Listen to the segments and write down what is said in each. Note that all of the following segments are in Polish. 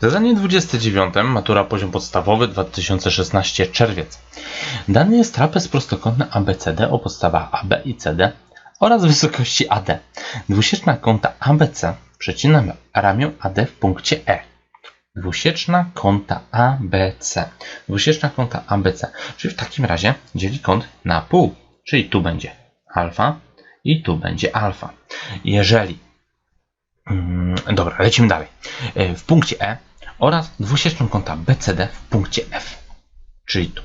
Zadanie 29, matura poziom podstawowy 2016 czerwiec. Dany jest trapez prostokątny ABCD o podstawach AB i CD oraz wysokości AD. Dwusieczna kąta ABC przecina ramię AD w punkcie E. Dwusieczna kąta ABC. Dwusieczna kąta ABC. Czyli w takim razie dzieli kąt na pół. Czyli tu będzie alfa i tu będzie alfa. Jeżeli Mm, Dobra, lecimy dalej. E, W punkcie E oraz dwusieczną kąta BCD w punkcie F. Czyli tu.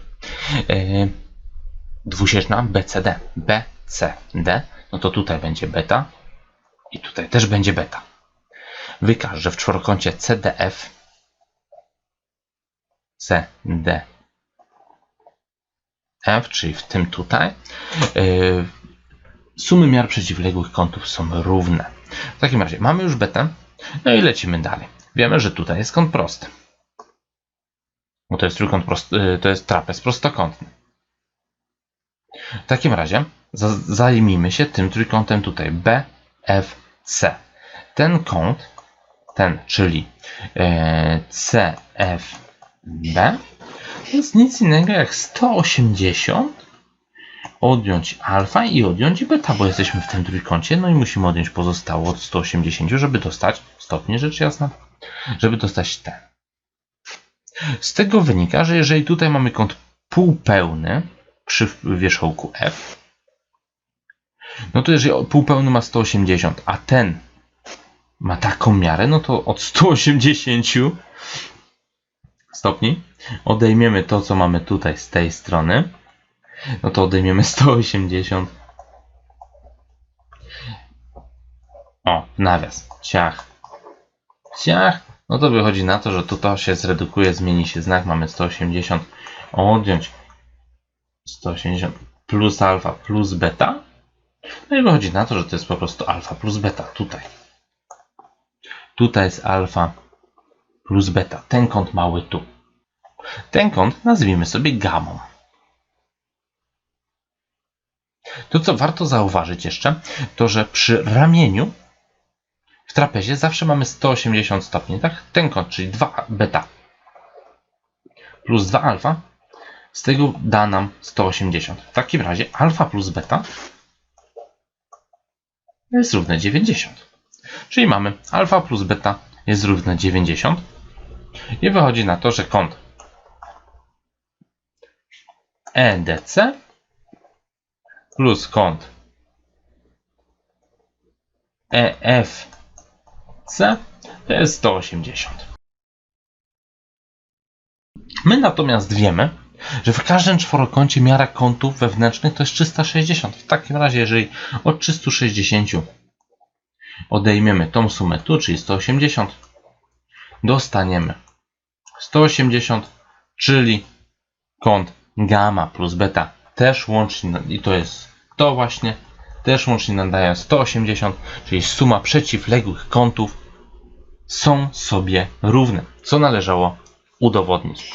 E, Dwusieczna BCD. BCD. No to tutaj będzie beta. I tutaj też będzie beta. Wykaż, że w czworokącie CDF CDF, czyli w tym tutaj, e, sumy miar przeciwległych kątów są równe. W takim razie mamy już betę, no i lecimy dalej. Wiemy, że tutaj jest kąt prosty. Bo to jest trójkąt prosty, to jest trapez prostokątny. W takim razie za- zajmijmy się tym trójkątem tutaj BFC. Ten kąt, ten, czyli e, CFB, to jest nic innego jak 180 odjąć alfa i odjąć beta, bo jesteśmy w tym trójkącie, no i musimy odjąć pozostało od 180, żeby dostać stopnie rzecz jasna, żeby dostać ten. Z tego wynika, że jeżeli tutaj mamy kąt półpełny przy wierzchołku f, no to jeżeli półpełny ma 180, a ten ma taką miarę, no to od 180 stopni odejmiemy to, co mamy tutaj z tej strony, no to odejmiemy 180. O, nawias. Ciach. Ciach. No to wychodzi na to, że tu to się zredukuje, zmieni się znak. Mamy 180. Odjąć 180 plus alfa plus beta. No i wychodzi na to, że to jest po prostu alfa plus beta. Tutaj. Tutaj jest alfa plus beta. Ten kąt mały tu. Ten kąt nazwijmy sobie gamą. To, co warto zauważyć jeszcze, to że przy ramieniu w trapezie zawsze mamy 180 stopni, tak? Ten kąt, czyli 2 beta plus 2 alfa, z tego da nam 180. W takim razie alfa plus beta jest równe 90. Czyli mamy alfa plus beta jest równe 90 i wychodzi na to, że kąt EDC plus kąt EFC to jest 180. My natomiast wiemy, że w każdym czworokącie miara kątów wewnętrznych to jest 360. W takim razie, jeżeli od 360 odejmiemy tą sumę tu, czyli 180, dostaniemy 180, czyli kąt gamma plus beta też łącznie, i to jest to właśnie, też łącznie nadają 180, czyli suma przeciwległych kątów są sobie równe, co należało udowodnić.